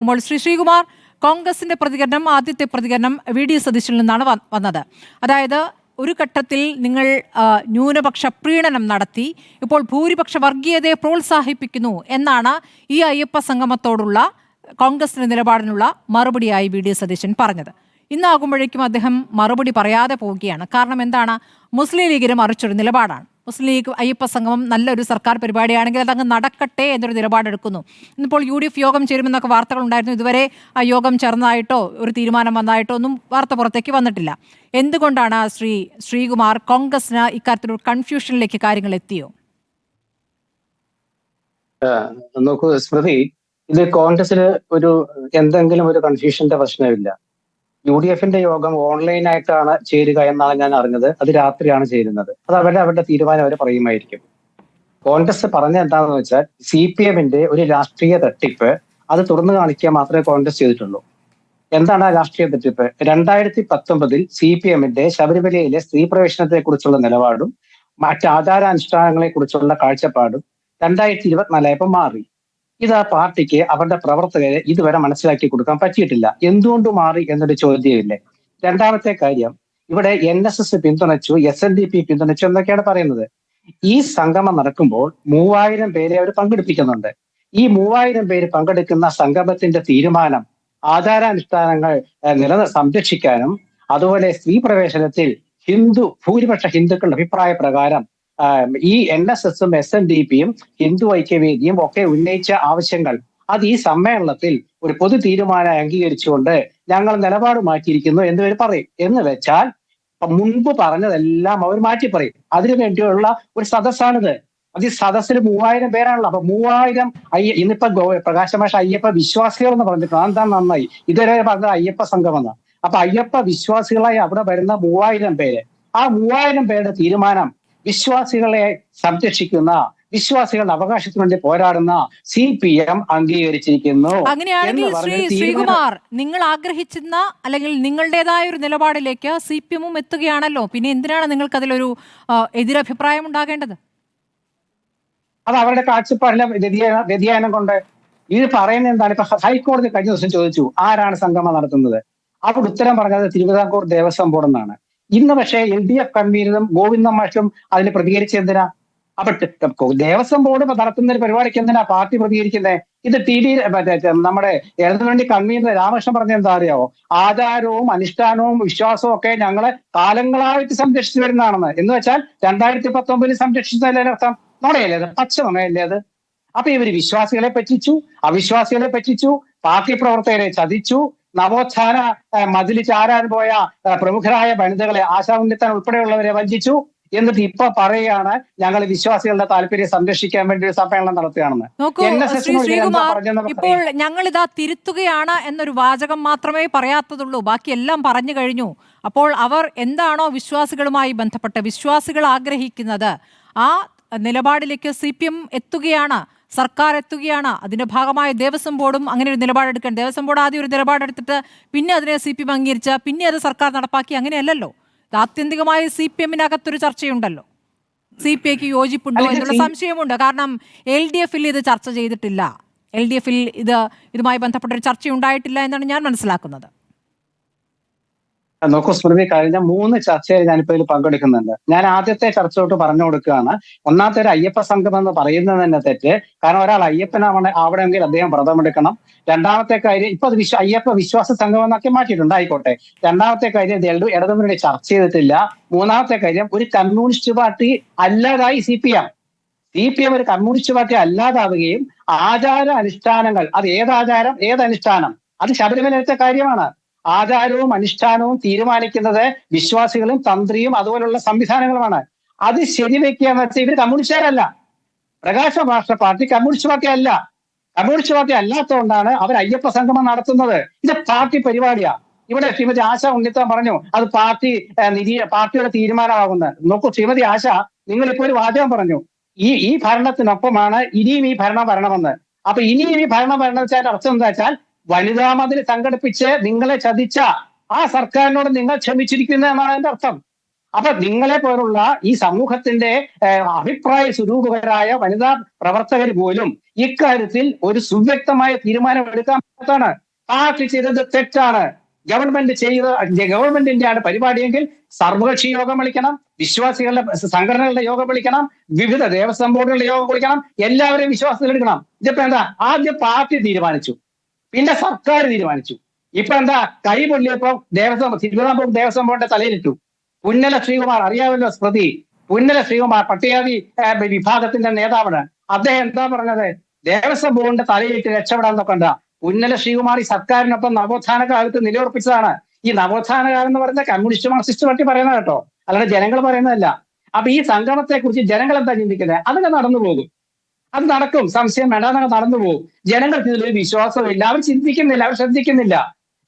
അപ്പോൾ ശ്രീ ശ്രീകുമാർ കോൺഗ്രസിന്റെ പ്രതികരണം ആദ്യത്തെ പ്രതികരണം വി ഡി സതീശിൽ നിന്നാണ് വന്നത്. അതായത് ഒരു ഘട്ടത്തിൽ നിങ്ങൾ ന്യൂനപക്ഷ പ്രീണനം നടത്തി ഇപ്പോൾ ഭൂരിപക്ഷ വർഗീയതയെ പ്രോത്സാഹിപ്പിക്കുന്നു എന്നാണ് ഈ അയ്യപ്പ സംഗമത്തോടുള്ള കോൺഗ്രസിന്റെ നിലപാടിനുള്ള മറുപടിയായി വി ഡി സതീശൻ പറഞ്ഞത്. ഇന്നാകുമ്പോഴേക്കും അദ്ദേഹം മറുപടി പറയാതെ പോവുകയാണ്. കാരണം എന്താണ്? മുസ്ലിം ലീഗിന് മറിച്ചൊരു നിലപാടാണ്. മുസ്ലിം ലീഗ് അയ്യപ്പ സംഗമം നല്ലൊരു സർക്കാർ പരിപാടിയാണെങ്കിൽ അതങ്ങ് നടക്കട്ടെ എന്നൊരു നിലപാടെടുക്കുന്നു. ഇന്നിപ്പോൾ യു ഡി എഫ് യോഗം ചേരുമെന്നൊക്കെ വാർത്തകളുണ്ടായിരുന്നു. ഇതുവരെ ആ യോഗം ചേർന്നതായിട്ടോ ഒരു തീരുമാനം വന്നതായിട്ടോ ഒന്നും വാർത്ത പുറത്തേക്ക് വന്നിട്ടില്ല. എന്തുകൊണ്ടാണ് ശ്രീ ശ്രീകുമാർ കോൺഗ്രസിന് ഇക്കാര്യത്തിലൊരു കൺഫ്യൂഷനിലേക്ക് കാര്യങ്ങൾ എത്തിയോ? നോക്കൂ സ്മൃതി ഇത് കോൺഗ്രസിന് ഒരു എന്തെങ്കിലും ഒരു കൺഫ്യൂഷന്റെ പ്രശ്നമില്ല. യു ഡി എഫിന്റെ യോഗം ഓൺലൈനായിട്ടാണ് ചേരുക എന്നാണ് ഞാൻ അറിഞ്ഞത്. അത് രാത്രിയാണ് ചേരുന്നത്. അത് അവരുടെ അവരുടെ തീരുമാനം അവർ പറയുമായിരിക്കും. കോൺഗ്രസ് പറഞ്ഞ എന്താണെന്ന് വെച്ചാൽ സി പി എമ്മിന്റെ ഒരു രാഷ്ട്രീയ തട്ടിപ്പ് അത് തുറന്നു കാണിക്കുക മാത്രമേ കോൺഗ്രസ് ചെയ്തിട്ടുള്ളൂ. എന്താണ് ആ രാഷ്ട്രീയ തട്ടിപ്പ്? രണ്ടായിരത്തി പത്തൊമ്പതിൽ സി പി എമ്മിന്റെ ശബരിമലയിലെ സ്ത്രീ പ്രവേശനത്തെ കുറിച്ചുള്ള നിലപാടും മറ്റ് ആചാരാനുഷ്ഠാനങ്ങളെ കുറിച്ചുള്ള കാഴ്ചപ്പാടും രണ്ടായിരത്തി ഇരുപത്തിനാലായപ്പോൾ മാറി. ഇത് ആ പാർട്ടിക്ക് അവരുടെ പ്രവർത്തകരെ ഇതുവരെ മനസ്സിലാക്കി കൊടുക്കാൻ പറ്റിയിട്ടില്ല. എന്തുകൊണ്ട് മാറി എന്നൊരു ചോദ്യമില്ലേ? രണ്ടാമത്തെ കാര്യം ഇവിടെ എൻ എസ് എസ് പിന്തുണച്ചു എസ് എൻ ഡി പി പിന്തുണച്ചു എന്നൊക്കെയാണ് പറയുന്നത്. ഈ സംഗമം നടക്കുമ്പോൾ മൂവായിരം പേരെ അവർ പങ്കെടുപ്പിക്കുന്നുണ്ട്. ഈ മൂവായിരം പേര് പങ്കെടുക്കുന്ന സംഗമത്തിന്റെ തീരുമാനം ആചാരാനുഷ്ഠാനങ്ങൾ നില സംരക്ഷിക്കാനും അതുപോലെ സ്ത്രീ പ്രവേശനത്തിൽ ഹിന്ദു ഭൂരിപക്ഷ ഹിന്ദുക്കളുടെ അഭിപ്രായ പ്രകാരം ഈ എൻ എസ് എസും എസ് എൻ ഡി പിയും ഹിന്ദു ഐക്യവേദിയും ഒക്കെ ഉന്നയിച്ച ആവശ്യങ്ങൾ. അത് ഈ സമ്മേളനത്തിൽ ഒരു പൊതു തീരുമാനം അംഗീകരിച്ചുകൊണ്ട് ഞങ്ങൾ നിലപാട് മാറ്റിയിരിക്കുന്നു എന്ന് ഇവർ പറയും. എന്ന് വെച്ചാൽ മുൻപ് പറഞ്ഞതെല്ലാം അവർ മാറ്റി പറയും. അതിനു വേണ്ടിയുള്ള ഒരു സദസ്സാണിത്. അത് ഈ സദസ്സിൽ മൂവായിരം പേരാണല്ലോ. അപ്പൊ മൂവായിരം അയ്യ ഇന്നിപ്പോ പ്രകാശമാഷ പ്രകാശ മാഷ അയ്യപ്പ വിശ്വാസികൾ എന്ന് പറഞ്ഞിട്ടുണ്ട്. അതെന്താ നന്നായി? ഇതുവരെ പറഞ്ഞത് അയ്യപ്പ സംഘം എന്ന. അപ്പൊ അയ്യപ്പ വിശ്വാസികളായി അവിടെ വരുന്ന മൂവായിരം പേര്. ആ മൂവായിരം പേരുടെ തീരുമാനം വിശ്വാസികളെ സംരക്ഷിക്കുന്ന വിശ്വാസികളുടെ അവകാശത്തിന് വേണ്ടി പോരാടുന്ന സി പി എം അംഗീകരിച്ചിരിക്കുന്നു അങ്ങനെയാണെങ്കിൽ ശ്രീ ശ്രീകുമാർ നിങ്ങൾ ആഗ്രഹിച്ചിരുന്ന അല്ലെങ്കിൽ നിങ്ങളുടേതായ ഒരു നിലപാടിലേക്ക് സി പി എമ്മും എത്തുകയാണല്ലോ. പിന്നെ എന്തിനാണ് നിങ്ങൾക്ക് അതിലൊരു എതിരഭിപ്രായം ഉണ്ടാകേണ്ടത്? അത് അവരുടെ കാഴ്ചപ്പാടിലെ വ്യതിയാനം വ്യതിയാനം കൊണ്ട് ഇത് പറയുന്നത് എന്താണ്? ഇപ്പൊ ഹൈക്കോടതി കഴിഞ്ഞ ദിവസം ചോദിച്ചു ആരാണ് സംഗമം നടത്തുന്നത്? അവിടെ ഉത്തരം പറഞ്ഞത് തിരുവിതാംകൂർ ദേവസ്വം ബോർഡ് എന്നാണ് ഇന്ന് പക്ഷേ എൽ ഡി എഫ് കൺവീനറും ഗോവിന്ദ മാഷും അതിന് പ്രതികരിച്ച എന്തിനാ? അപ്പൊ ദേവസ്വം ബോർഡ് നടത്തുന്ന ഒരു പരിപാടിക്ക് എന്തിനാ പാർട്ടി പ്രതികരിക്കുന്നത് ഇത് ടി ഡി നമ്മുടെ ഇടതുവേണ്ടി കൺവീനർ രാമകൃഷ്ണൻ പറഞ്ഞ എന്താ അറിയാവോ? ആചാരവും അനുഷ്ഠാനവും വിശ്വാസവും ഒക്കെ ഞങ്ങളെ കാലങ്ങളായിട്ട് സംരക്ഷിച്ചു വരുന്നതാണെന്ന്. എന്ന് വെച്ചാൽ രണ്ടായിരത്തി പത്തൊമ്പതിൽ സംരക്ഷിച്ചതല്ലേ അർത്ഥം? നുണയല്ലേ അത്? പച്ച നുണയല്ലേ അത്? അപ്പൊ ഇവർ വിശ്വാസികളെ പറ്റിച്ചു അവിശ്വാസികളെ പറ്റിച്ചു പാർട്ടി പ്രവർത്തകരെ ചതിച്ചു നവോത്ഥാന മതിലി ചാരാൻ പോയ പ്രമുഖരായ വനിതകളെ ആശാ ഉണ്ണിത്താൻ ഉൾപ്പെടെയുള്ളവരെ വഞ്ചിച്ചു എന്നിട്ട് ഇപ്പൊ പറയുകയാണ് ഞങ്ങൾ വിശ്വാസികളുടെ താല്പര്യം സംരക്ഷിക്കാൻ വേണ്ടി ഒരു സമ്മേളനം നടത്തുകയാണെന്ന്. ഇപ്പോൾ ഞങ്ങൾ ഇതാ തിരുത്തുകയാണ് എന്നൊരു വാചകം മാത്രമേ പറയാത്തതുള്ളൂ. ബാക്കി എല്ലാം പറഞ്ഞു കഴിഞ്ഞു. അപ്പോൾ അവർ എന്താണോ വിശ്വാസികളുമായി ബന്ധപ്പെട്ട് വിശ്വാസികൾ ആഗ്രഹിക്കുന്നത് ആ നിലപാടിലേക്ക് സി പി എം എത്തുകയാണ്. സർക്കാർ എത്തുകയാണ് അതിന്റെ ഭാഗമായ ദേവസ്വം ബോർഡും അങ്ങനെ ഒരു നിലപാടെടുക്കണം ദേവസ്വം ബോർഡ് ആദ്യം ഒരു നിലപാടെടുത്തിട്ട് പിന്നെ അതിനെ സി പി എം അംഗീകരിച്ച പിന്നെ അത് സർക്കാർ നടപ്പാക്കി അങ്ങനെയല്ലല്ലോ. ഇത് ആത്യന്തികമായി സി പി എമ്മിനകത്തൊരു ചർച്ചയുണ്ടല്ലോ. സി പി ഐക്ക് യോജിപ്പുണ്ടോ എന്നുള്ള സംശയമുണ്ട്. കാരണം എൽ ഡി എഫിൽ ഇത് ചർച്ച ചെയ്തിട്ടില്ല. എൽ ഡി എഫിൽ ഇത് ഇതുമായി ബന്ധപ്പെട്ട ഒരു ചർച്ച ഉണ്ടായിട്ടില്ല എന്നാണ് ഞാൻ മനസ്സിലാക്കുന്നത്. നോക്കൂ സ്മൃതി കഴിഞ്ഞ മൂന്ന് ചർച്ചയിൽ ഞാനിപ്പോ ഇതിൽ പങ്കെടുക്കുന്നുണ്ട്. ഞാൻ ആദ്യത്തെ ചർച്ചയോട്ട് പറഞ്ഞു കൊടുക്കുകയാണ്. ഒന്നാമത്തെ ഒരു അയ്യപ്പ സംഘം എന്ന് പറയുന്നത് തന്നെ തെറ്റ്. കാരണം ഒരാൾ അയ്യപ്പനാവണ ആവണമെങ്കിൽ അദ്ദേഹം വ്രതമെടുക്കണം രണ്ടാമത്തെ കാര്യം ഇപ്പൊ വിശ്വ അയ്യപ്പ വിശ്വാസ സംഘം എന്നൊക്കെ മാറ്റിയിട്ടുണ്ട് ആയിക്കോട്ടെ രണ്ടാമത്തെ കാര്യം ഇത് ഇടതു ഇടതുമുന്നണി ചർച്ച ചെയ്തിട്ടില്ല. മൂന്നാമത്തെ കാര്യം ഒരു communist party അല്ലാതായി C P M. C P M ഒരു കമ്മ്യൂണിസ്റ്റ് പാർട്ടി അല്ലാതാവുകയും ആചാര അനുഷ്ഠാനങ്ങൾ അത് ഏതാചാരം ഏതനുഷ്ഠാനം അത് ശബരിമലത്തെ കാര്യമാണ്. ആചാരവും അനുഷ്ഠാനവും തീരുമാനിക്കുന്നത് വിശ്വാസികളും തന്ത്രിയും അതുപോലുള്ള സംവിധാനങ്ങളുമാണ്. അത് ശരിവെക്കുക എന്ന് വെച്ചാൽ ഇവർ കമ്മ്യൂണിസ്റ്റുകാരല്ല. പ്രകാശ പാർട്ടി കമ്മ്യൂണിസ്റ്റ് പാർട്ടി അല്ല. കമ്മ്യൂണിസ്റ്റ് പാർട്ടി അല്ലാത്തതുകൊണ്ടാണ് അവർ അയ്യപ്പ സംഗമം നടത്തുന്നത്. ഇത് പാർട്ടി പരിപാടിയാ. ഇവിടെ ശ്രീമതി ആശ ഉണ്ണിത്താൻ പറഞ്ഞു അത് പാർട്ടി നിരീ പാർട്ടിയുടെ തീരുമാനമാകുന്നത് നോക്കൂ ശ്രീമതി ആശ നിങ്ങൾ ഇപ്പോൾ ഒരു വാചകം പറഞ്ഞു. ഈ ഈ ഭരണത്തിനൊപ്പമാണ് ഇനിയും ഈ ഭരണം വരണമെന്ന്. അപ്പൊ ഇനിയും ഈ ഭരണം വരണം വെച്ചാൽ അർത്ഥം എന്താ വെച്ചാൽ വനിതാ മതിൽ സംഘടിപ്പിച്ച് നിങ്ങളെ ചതിച്ച ആ സർക്കാരിനോട് നിങ്ങൾ ക്ഷമിച്ചിരിക്കുന്നു എന്നാണ് എന്റെ അർത്ഥം. അപ്പൊ നിങ്ങളെ പോലുള്ള ഈ സമൂഹത്തിന്റെ അഭിപ്രായ സ്വരൂപകരായ വനിതാ പ്രവർത്തകർ പോലും ഇക്കാര്യത്തിൽ ഒരു സുവ്യക്തമായ തീരുമാനം എടുക്കാൻ പറ്റാണ് പാർട്ടി ചെയ്തത് തെറ്റാണ്. ഗവൺമെന്റ് ചെയ്ത ഗവൺമെന്റിന്റെ ആണ് പരിപാടിയെങ്കിൽ സർവകക്ഷി യോഗം വിളിക്കണം വിശ്വാസികളുടെ സംഘടനകളുടെ യോഗം വിളിക്കണം വിവിധ ദേവസ്വം ബോർഡുകളുടെ യോഗം വിളിക്കണം എല്ലാവരെയും വിശ്വാസത്തിൽ എടുക്കണം ഇതിപ്പോ എന്താ? ആദ്യം പാർട്ടി തീരുമാനിച്ചു. പിന്നെ സർക്കാർ തീരുമാനിച്ചു. ഇപ്പൊ എന്താ കൈ പൊള്ളിയപ്പോ ദേവസ്വം തിരുവിതാംകൂർ ദേവസ്വം ബോർഡിന്റെ തലയിലിട്ടു. പുന്നല ശ്രീകുമാർ അറിയാമല്ലോ സ്മൃതി? പുന്നല ശ്രീകുമാർ പട്ടികാതി വിഭാഗത്തിന്റെ നേതാവാണ്. അദ്ദേഹം എന്താ പറഞ്ഞത്? ദേവസ്വം ബോർഡിന്റെ തലയിട്ട് രക്ഷപ്പെടാൻ നോക്കണ്ട പുന്നല ശ്രീകുമാർ ഈ സർക്കാരിനൊപ്പം നവോത്ഥാന കാലത്ത് നിലയുറപ്പിച്ചതാണ്. ഈ നവോത്ഥാന കാലം എന്ന് പറയുന്നത് കമ്മ്യൂണിസ്റ്റ് മാർക്സിസ്റ്റ് പാർട്ടി പറയുന്നത് കേട്ടോ. അല്ലാതെ ജനങ്ങൾ പറയുന്നതല്ല. അപ്പൊ ഈ സംഗമത്തെ കുറിച്ച് ജനങ്ങൾ എന്താ ചിന്തിക്കുന്നത്? അതൊക്കെ നടന്നു പോകും അത് നടക്കും. സംശയം വേണ്ട അതങ്ങ് നടന്നു പോകും. ജനങ്ങൾക്ക് ഇതിലൊരു വിശ്വാസമില്ല അവർ ചിന്തിക്കുന്നില്ല അവർ ശ്രദ്ധിക്കുന്നില്ല.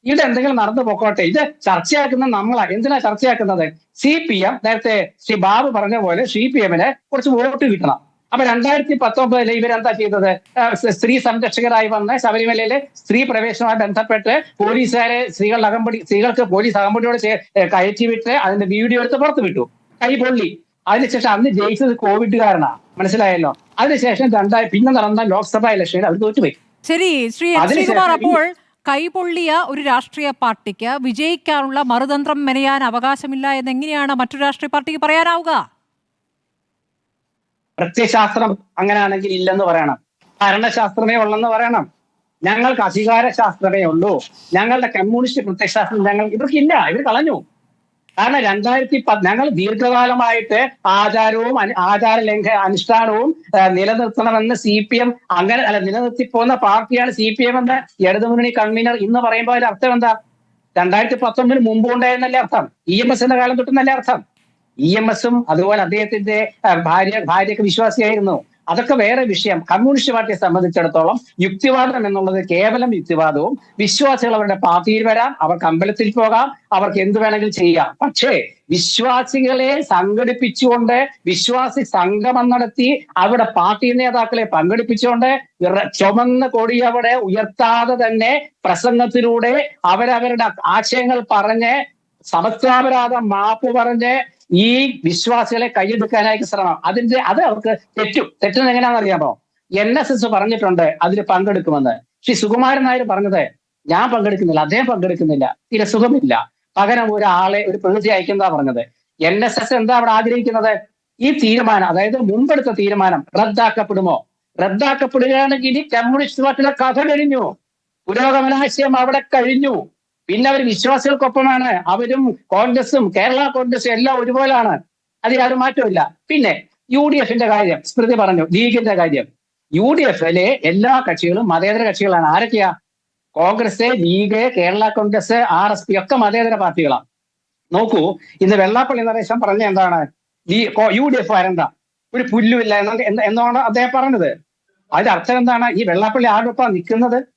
ഇവിടെ എന്തെങ്കിലും നടന്നു പോക്കോട്ടെ. ഇത് ചർച്ചയാക്കുന്ന നമ്മളാ. എന്തിനാ ചർച്ചയാക്കുന്നത്? സി പി എം നേരത്തെ ശ്രീ ബാബു പറഞ്ഞ പോലെ സി പി എമ്മിന് കുറച്ച് വോട്ട് കിട്ടണം. അപ്പൊ രണ്ടായിരത്തി പത്തൊമ്പതിൽ ഇവരെന്താ ചെയ്തത്? സ്ത്രീ സംരക്ഷകരായി വന്ന് ശബരിമലയിലെ സ്ത്രീ പ്രവേശനവുമായി ബന്ധപ്പെട്ട് പോലീസുകാരെ സ്ത്രീകളുടെ അകമ്പടി സ്ത്രീകൾക്ക് പോലീസ് അകമ്പടിയോട് കയറ്റി വിട്ട് അതിന്റെ വീഡിയോ എടുത്ത് പുറത്തു വിട്ടു. കൈ പൊള്ളി. അതിനുശേഷം അന്ന് ജയിച്ചത് കോവിഡ് കാരണമാണ് മനസ്സിലായല്ലോ? അതിനുശേഷം രണ്ടായി പിന്നെ നടന്ന ലോക്സഭാ ഇലക്ഷനിൽ അവർ തോറ്റുപോയി. ശരി ശ്രീ ശ്രീകുമാർ അപ്പോൾ കൈപൊള്ളിയ ഒരു രാഷ്ട്രീയ പാർട്ടിക്ക് വിജയിക്കാനുള്ള മറുതന്ത്രം മെനയാൻ അവകാശമില്ല എന്ന് എങ്ങനെയാണ് മറ്റു രാഷ്ട്രീയ പാർട്ടിക്ക് പറയാനാവുക? പ്രത്യശാസ്ത്രം അങ്ങനെയാണെങ്കിൽ ഇല്ലെന്ന് പറയണം. ഭരണശാസ്ത്രമേ ഉള്ളെന്ന് പറയണം. ഞങ്ങൾക്ക് അധികാര ശാസ്ത്രമേ ഉള്ളൂ. ഞങ്ങളുടെ കമ്മ്യൂണിസ്റ്റ് പ്രത്യശാസ്ത്രം ഞങ്ങൾ ഇവർക്കില്ല ഇവർ കളഞ്ഞു. കാരണം രണ്ടായിരത്തി ഞങ്ങൾ ദീർഘകാലമായിട്ട് ആചാരവും ആചാര ലംഘ അനുഷ്ഠാനവും നിലനിർത്തണമെന്ന് സി പി എം അങ്ങനെ അല്ല നിലനിർത്തി പോകുന്ന പാർട്ടിയാണ് സി പി എം എന്ന ഇടതുമുന്നണി കൺവീനർ ഇന്ന് പറയുമ്പോൾ അതിന്റെ അർത്ഥം എന്താ? രണ്ടായിരത്തി പത്തൊമ്പതിന് മുമ്പ് ഉണ്ടായിരുന്നല്ലേ അർത്ഥം. ഇ എം എസിന്റെ കാലം തൊട്ടെന്നല്ലേ അർത്ഥം. ഇ എം എസും അതുപോലെ അദ്ദേഹത്തിന്റെ ഭാര്യ ഭാര്യക്ക് വിശ്വാസിയായിരുന്നു. അതൊക്കെ വേറെ വിഷയം. കമ്മ്യൂണിസ്റ്റ് പാർട്ടിയെ സംബന്ധിച്ചിടത്തോളം യുക്തിവാദം എന്നുള്ളത് കേവലം യുക്തിവാദവും വിശ്വാസികൾ അവരുടെ പാർട്ടിയിൽ വരാം അവർക്ക് അമ്പലത്തിൽ പോകാം അവർക്ക് എന്ത് വേണമെങ്കിലും ചെയ്യാം. പക്ഷേ വിശ്വാസികളെ സംഘടിപ്പിച്ചുകൊണ്ട് വിശ്വാസി സംഗമം നടത്തി അവിടെ പാർട്ടി നേതാക്കളെ പങ്കെടുപ്പിച്ചുകൊണ്ട് ചുമന്ന കൊടി അവിടെ ഉയർത്താതെ തന്നെ പ്രസംഗത്തിലൂടെ അവരവരുടെ ആശയങ്ങൾ പറഞ്ഞ് സമത്വാപരാധം മാപ്പ് പറഞ്ഞ് ഈ വിശ്വാസികളെ കൈയെടുക്കാനായിട്ട് ശ്രമം. അതിന്റെ അത് അവർക്ക് തെറ്റും. തെറ്റുന്നത് എങ്ങനെയാണെന്ന് അറിയാമോ? എൻ എസ് എസ് പറഞ്ഞിട്ടുണ്ട് അതിൽ പങ്കെടുക്കുമെന്ന്. ശ്രീ സുകുമാരൻ നായർ പറഞ്ഞത് ഞാൻ പങ്കെടുക്കുന്നില്ല അദ്ദേഹം പങ്കെടുക്കുന്നില്ല തീരെ സുഖമില്ല. പകരം ഒരാളെ ഒരു പ്രകൃതി അയക്കുന്നതാ പറഞ്ഞത്. എൻ എസ് എസ് എന്താ അവിടെ ആഗ്രഹിക്കുന്നത്? ഈ തീരുമാനം അതായത് മുമ്പെടുത്ത തീരുമാനം റദ്ദാക്കപ്പെടുമോ? റദ്ദാക്കപ്പെടുകയാണെങ്കിൽ ഇനി കമ്മ്യൂണിസ്റ്റ് പാർട്ടിയുടെ കഥ കഴിഞ്ഞു. പുരോഗമനാശയം അവിടെ കഴിഞ്ഞു. പിന്നെ അവർ വിശ്വാസികൾക്കൊപ്പമാണ്. അവരും കോൺഗ്രസും കേരള കോൺഗ്രസും എല്ലാം ഒരുപോലാണ്. അതിൽ ആരും മാറ്റമില്ല പിന്നെ യു ഡി എഫിന്റെ കാര്യം സ്മൃതി പറഞ്ഞു ലീഗിന്റെ കാര്യം. യു ഡി എഫിലെ എല്ലാ കക്ഷികളും മതേതര കക്ഷികളാണ്. ആരൊക്കെയാ? Congress League Kerala Congress R S P ഒക്കെ മതേതര പാർട്ടികളാണ്. നോക്കൂ ഇന്ന് വെള്ളാപ്പള്ളി നരേശൻ പറഞ്ഞ എന്താണ്? യു ഡി എഫ് ആരെന്താ? ഒരു പുല്ലുമില്ല എന്ന എന്ന് എന്നാണ് അദ്ദേഹം പറഞ്ഞത്. അതിന്റെ അർത്ഥം എന്താണ്? ഈ വെള്ളാപ്പള്ളി ആരുടെ ഒപ്പം നിൽക്കുന്നത്?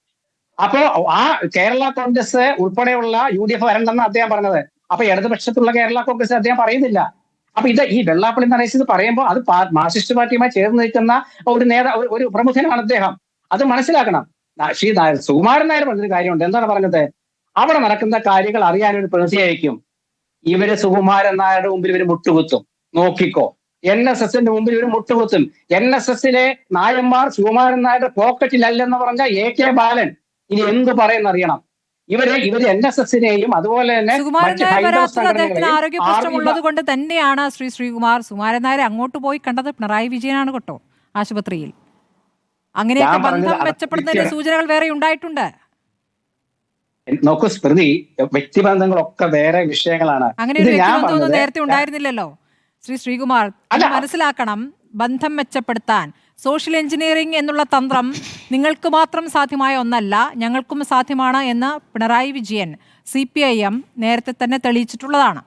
അപ്പോ ആ കേരള കോൺഗ്രസ് ഉൾപ്പെടെയുള്ള യു ഡി എഫ് വരണ്ടെന്ന് അദ്ദേഹം പറഞ്ഞത്. അപ്പൊ ഇടതുപക്ഷത്തുള്ള കേരള കോൺഗ്രസ് അദ്ദേഹം പറയുന്നില്ല. അപ്പൊ ഇത് ഈ വെള്ളാപ്പള്ളി നരേശ് ഇത് പറയുമ്പോൾ അത് മാർസിസ്റ്റ് പാർട്ടിയുമായി ചേർന്ന് നിൽക്കുന്ന ഒരു നേതാ ഒരു- ഒരു പ്രമുഖനാണ് അദ്ദേഹം. അത് മനസ്സിലാക്കണം. ശ്രീ സുകുമാരൻ നായർ പറഞ്ഞൊരു കാര്യമുണ്ട്. എന്താണ് പറഞ്ഞത്? അവിടെ നടക്കുന്ന കാര്യങ്ങൾ അറിയാൻ ഒരു പ്രതിയായിരിക്കും ഇവർ സുകുമാരൻ നായരുടെ മുമ്പിൽ ഇവർ മുട്ടുകുത്തും. നോക്കിക്കോ. എൻ എസ് എസിന്റെ മുമ്പിൽ ഒരു മുട്ടുകുത്തും. എൻ എസ് എസിലെ നായന്മാർ സുകുമാരൻ നായരുടെ പോക്കറ്റിലല്ലെന്ന് പറഞ്ഞ എ കെ ബാലൻ ഇനി എന്ത് പറയുന്ന അറിയണം. ഇവർ ഇവർ എൻ എസ് എസിനെയും അതുപോലെ തന്നെ അദ്ദേഹത്തിന് ആരോഗ്യ ആർ പ്രശ്നം വി ഉള്ളത് കൊണ്ട് തന്നെയാണ് ശ്രീ ശ്രീകുമാർ. സുകുമാരൻ നായരെ അങ്ങോട്ട് പോയി കണ്ടത് പിണറായി വിജയനാണ് കേട്ടോ ആശുപത്രിയിൽ. അങ്ങനെയൊക്കെ ബന്ധം മെച്ചപ്പെടുന്നതിന്റെ സൂചനകൾ വേറെ ഉണ്ടായിട്ടുണ്ട്. നോക്കൂ സ്മൃതി വ്യക്തിബന്ധങ്ങളൊക്കെ വേറെ വിഷയങ്ങളാണ്. അങ്ങനെ ഒരു വ്യക്തിബന്ധമൊന്നും നേരത്തെ ഉണ്ടായിരുന്നില്ലല്ലോ ശ്രീ ശ്രീകുമാർ. മനസ്സിലാക്കണം ബന്ധം മെച്ചപ്പെടുത്താൻ. സോഷ്യൽ എഞ്ചിനീയറിംഗ് എന്നുള്ള തന്ത്രം നിങ്ങൾക്ക് മാത്രം സാധ്യമായ ഒന്നല്ല ഞങ്ങൾക്കും സാധ്യമാണ് എന്ന് Pinarayi Vijayan C P I M നേരത്തെ തന്നെ തെളിയിച്ചിട്ടുള്ളതാണ്.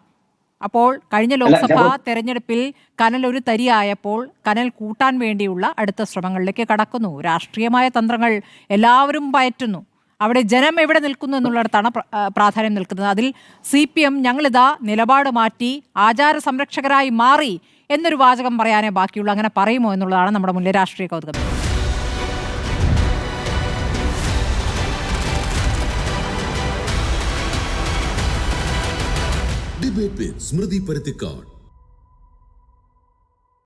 അപ്പോൾ കഴിഞ്ഞ ലോക്സഭാ തെരഞ്ഞെടുപ്പിൽ കനൽ ഒരു തരിയായപ്പോൾ കനൽ കൂട്ടാൻ വേണ്ടിയുള്ള അടുത്ത ശ്രമങ്ങളിലേക്ക് കടക്കുന്നു. രാഷ്ട്രീയമായ തന്ത്രങ്ങൾ എല്ലാവരും പയറ്റുന്നു. അവിടെ ജനം എവിടെ നിൽക്കുന്നു എന്നുള്ളിടത്താണ് പ്രാധാന്യം നിൽക്കുന്നത്. അതിൽ സി പി എം ഞങ്ങളിതാ നിലപാട് മാറ്റി ആചാര സംരക്ഷകരായി മാറി എന്നൊരു വാചകം പറയാനേ ബാക്കിയുള്ളൂ. അങ്ങനെ പറയുമോ എന്നുള്ളതാണ് നമ്മുടെ മുന്നിലെ രാഷ്ട്രീയ കൗതുകം. ഡിബേറ്റ് സ്മൃതി പരുത്തിക്കാട്